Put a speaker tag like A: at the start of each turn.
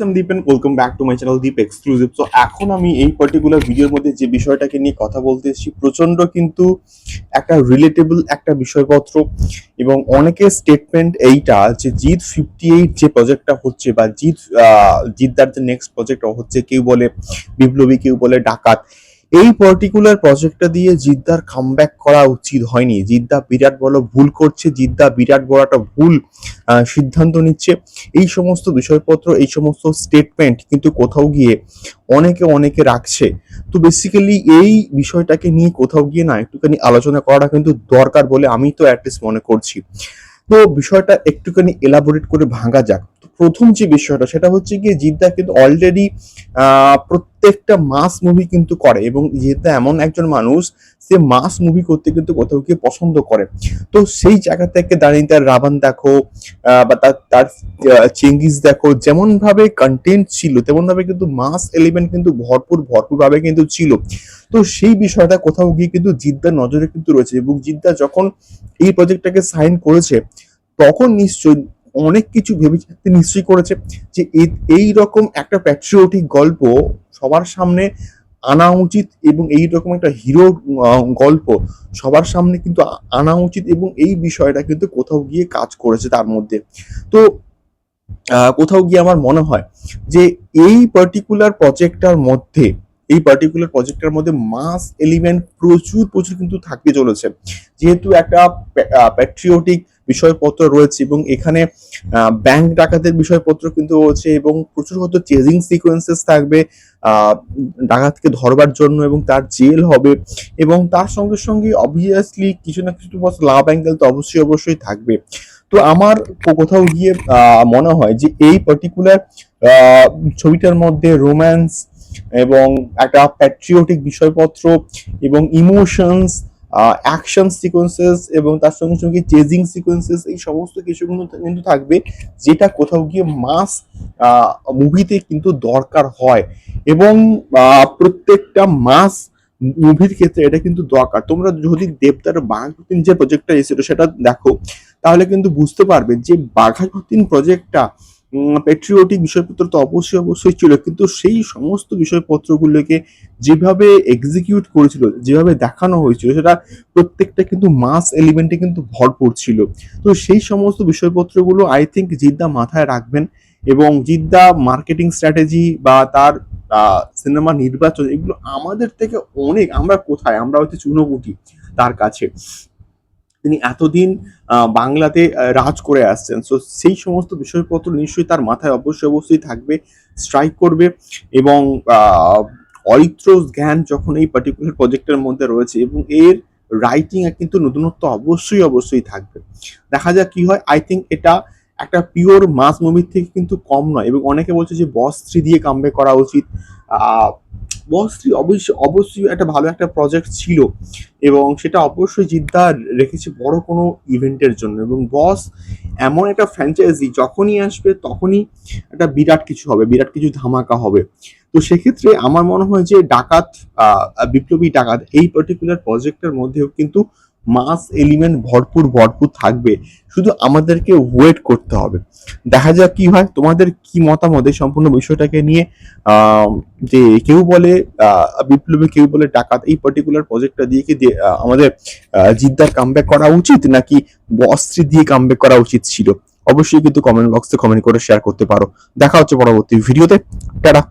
A: I'm Dipen welcome back to my channel Deep exclusive so এখন আমি এই particular ভিডিওর মধ্যে যে বিষয়টাকে নিয়ে কথা বলতে এসেছি প্রচণ্ড কিন্তু একটা রিলেটেবল একটা বিষয়পত্র এবং অনেকের স্টেটমেন্ট এইটা যে জিত ফিফটি এইট যে প্রজেক্টটা হচ্ছে বা জিত আহ, জিদ্দার যে নেক্সট প্রজেক্ট হচ্ছে কেউ বলে বিপ্লবী কেউ বলে ডাকাত এই পার্টিকুলার প্রজেক্টটা দিয়ে জিদ্দার কামব্যাক করা উচিত হয়নি। জিদ্দা বিরাট বড় ভুল করছে, জিদ্দা বিরাট বড় একটা ভুল সিদ্ধান্ত নিচ্ছে। এই সমস্ত বিষয়পত্র, এই সমস্ত স্টেটমেন্ট কিন্তু কোথাও গিয়ে অনেকে অনেকে রাখছে। তো বেসিক্যালি এই বিষয়টাকে নিয়ে কোথাও গিয়ে না একটুখানি আলোচনা করাটা কিন্তু দরকার বলে আমি তো অ্যাটলিস্ট মনে করছি। তো বিষয়টা একটুখানি এলাবোরেট করে ভাঙা যাক। প্রথম যে বিষয়টা, সেটা হচ্ছে গিয়ে জিদ্দা কিন্তু অলরেডি প্রত্যেকটা মাস মুভি কিন্তু করে এবং যেহেতু এমন একজন মানুষ, সে মাস মুভি করতে কিন্তু কোথাও গিয়ে পছন্দ করে। তো সেই জায়গা থেকে দাঁড়িয়ে তার রাবান দেখো বা তার তার চেঙ্গিস দেখো, যেমনভাবে কন্টেন্ট ছিল, তেমনভাবে কিন্তু মাস এলিমেন্ট কিন্তু ভরপুর, ভরপুরভাবে কিন্তু ছিল। তো সেই বিষয়টা কোথাও গিয়ে কিন্তু জিদ্দার নজরে কিন্তু রয়েছে এবং জিদ্দা যখন এই প্রজেক্টটাকে সাইন করেছে, তখন নিশ্চয়ই অনেক কিছু ভেবে নিশ্চয়ই করেছে যে এই রকম একটা প্যাট্রিওটিক গল্প সবার সামনে আনা উচিত এবং এই রকম একটা হিরো গল্প সবার সামনে কিন্তু আনা উচিত এবং এই বিষয়টা কিন্তু কোথাও গিয়ে কাজ করেছে তার মধ্যে। তো কোথাও গিয়ে আমার মনে হয় যে এই পার্টিকুলার প্রজেক্টটার মধ্যে, এই পার্টিকুলার প্রজেক্টের মধ্যে মাস এলিমেন্ট প্রচুর প্রচুর কিন্তু থাকতে চলেছে। যেহেতু একটা প্যাট্রিওটিক বিষয়পত্র রয়েছে এবং এখানে ব্যাংক ডাকাতের বিষয়পত্র কিন্তু রয়েছে এবং প্রচুর হয়তো চেজিং সিকোয়েন্সেস থাকবে ডাকাতকে ধরবার জন্য এবং তার জেল হবে এবং তার সঙ্গে সঙ্গে অবভিয়াসলি কিছু না কিছু লাভ অ্যাঙ্গেল তো অবশ্যই অবশ্যই থাকবে। তো আমার কোথাও গিয়ে মনে হয় যে এই পার্টিকুলার ছবিটার মধ্যে রোম্যান্স এবং একটা প্যাট্রিওটিক বিষয়পত্র এবং ইমোশনস অ্যাকশন সিকোয়েন্সেস এবং তার সঙ্গে সঙ্গে চেজিং সিকোয়েন্সেস এই সমস্ত কিছুগুলো কিন্তু থাকবে, যেটা কোথাও গিয়ে মাস মুভিতে কিন্তু দরকার হয়। এবং প্রত্যেকটা মাস মুভির ক্ষেত্রে এটা কিন্তু দরকার। তোমরা যদি দেবদার বাঘাযতীন যে প্রজেক্টটা এসেছিল সেটা দেখো, তাহলে কিন্তু বুঝতে পারবে যে বাঘাযতীন প্রজেক্টটা পেট্রিওটিক বিষয়পত্র তো অবশ্যই অবশ্যই ছিল, কিন্তু সেই সমস্ত বিষয়পত্রগুলোকে যেভাবে এক্সিকিউট করেছিল, যেভাবে দেখানো হয়েছিল, সেটা প্রত্যেকটা কিন্তু মাস এলিমেন্টে কিন্তু ভরপুর ছিল। তো সেই সমস্ত বিষয়পত্রগুলো আই থিঙ্ক জিদ্দা মাথায় রাখবেন এবং জিদ্দা মার্কেটিং স্ট্র্যাটেজি বা তার সিনেমা নির্বাচন, এগুলো আমাদের থেকে অনেক, আমরা কোথায়? আমরা হচ্ছে চুনোগুটি তার কাছে। তিনি এতদিন বাংলাতে রাজ করে আসছেন। সো সেই সমস্ত বিষয়পত্র নিশ্চয়ই তার মাথায় অবশ্যই অবশ্যই থাকবে স্ট্রাইক করবে এবং অরিত্র জ্ঞান যখন এই পার্টিকুলার প্রজেক্টের মধ্যে রয়েছে এবং এর রাইটিং কিন্তু নতুনত্ব অবশ্যই অবশ্যই থাকবে। দেখা যাক কি হয়। আই থিঙ্ক এটা একটা পিওর মাস মুভির থেকে কিন্তু কম নয় এবং অনেকে বলছে যে বস থ্রি দিয়ে কামবে করা উচিত। বস অবশ্যই অবশ্যই একটা ভালো একটা প্রজেক্ট ছিল এবং সেটা অবশ্যই জিদ্দা রেখেছে বড় কোনো ইভেন্টের জন্য। এবং বস এমন একটা ফ্র্যাঞ্চাইজি যখনই আসবে তখনই একটা বিরাট কিছু হবে, বিরাট কিছু ধামাকা হবে। তো সেক্ষেত্রে আমার মনে হয় যে ডাকাত বিপ্লবী ডাকাত এই পার্টিকুলার প্রজেক্টের মধ্যেও কিন্তু মাস এলিমেন্ট ভরপুর ভরপুর থাকবে। শুধু আমাদেরকে ওয়েট করতে হবে। দেখা যাক কি হয়, তোমাদের কি মতামত এই সম্পূর্ণ বিষয়টাকে নিয়ে? যে কেউ বলে বিপ্লবী কেউ বলে ডাকাত, এই পার্টিকুলার প্রজেক্টটা দিয়ে কি আমাদের জিদ্দার কামব্যাক করা উচিত, নাকি বস্ত্রী দিয়ে কামব্যাক করা উচিত ছিল? অবশ্যই কিন্তু কমেন্ট বক্সে কমেন্ট করে শেয়ার করতে পারো। দেখা হচ্ছে পরবর্তী ভিডিওতে টাটা।